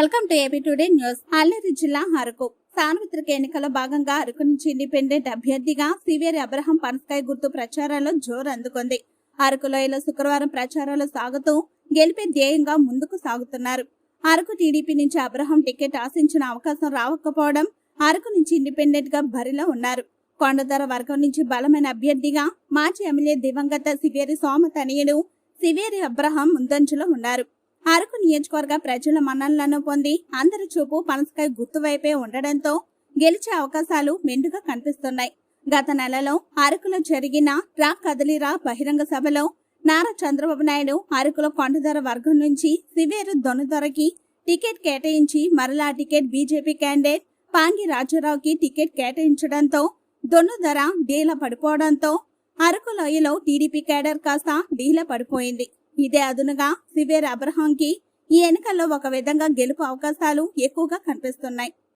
Welcome to AP today news. Alluri జిల్లా అరకు. సార్వత్రిక ఎన్నికల భాగంగా అరకు నుంచి ఇండిపెండెంట్ అభ్యర్థిగా సివియర్ అబ్రహం పనస్కాయ్ గుర్తు ప్రచారంలో జోరు అందుకుంది. అరకు లోయలో శుక్రవారం ప్రచారాలు సాగుతూ గెలిపే ధ్యేయంగా ముందుకు సాగుతున్నారు. అరకు టీడీపీ నుంచి అబ్రహం టికెట్ ఆశించిన అవకాశం రావకపోవడం అరకు నుంచి ఇండిపెండెంట్గా బరిలో ఉన్నారు. కొండధర వర్గం నుంచి బలమైన అభ్యర్థిగా మాజీ ఎమ్మెల్యే దివంగత సివేరి సోమ తనయుడు సివేరి అబ్రహం ముందంజలో ఉన్నారు. అరకు నియోజకవర్గ ప్రజల మన్ననలను పొంది అందరి చూపు పనసకాయ గుర్తు వైపే ఉండడంతో గెలిచే అవకాశాలు మెండుగా కనిపిస్తున్నాయి. గత నెలలో అరకులో జరిగిన రా కదలిరా బహిరంగ సభలో నారా చంద్రబాబు నాయుడు అరకులో కొండధర వర్గం నుంచి సివేరు దొనదొరకి టికెట్ కేటాయించి మరలా టికెట్ బీజేపీ క్యాండిడేట్ పాంగి రాజారావుకి టికెట్ కేటాయించడంతో దొన్నుధర డీల పడిపోవడంతో అరకు లోయలో టీడీపీ కేడర్ కాస్త డీల పడిపోయింది. ఇదే అదునుగా సివేర్ అబ్రహాంకి ఈ ఎన్నికల్లో ఒక విధంగా గెలుపు అవకాశాలు ఎక్కువగా కనిపిస్తున్నాయి.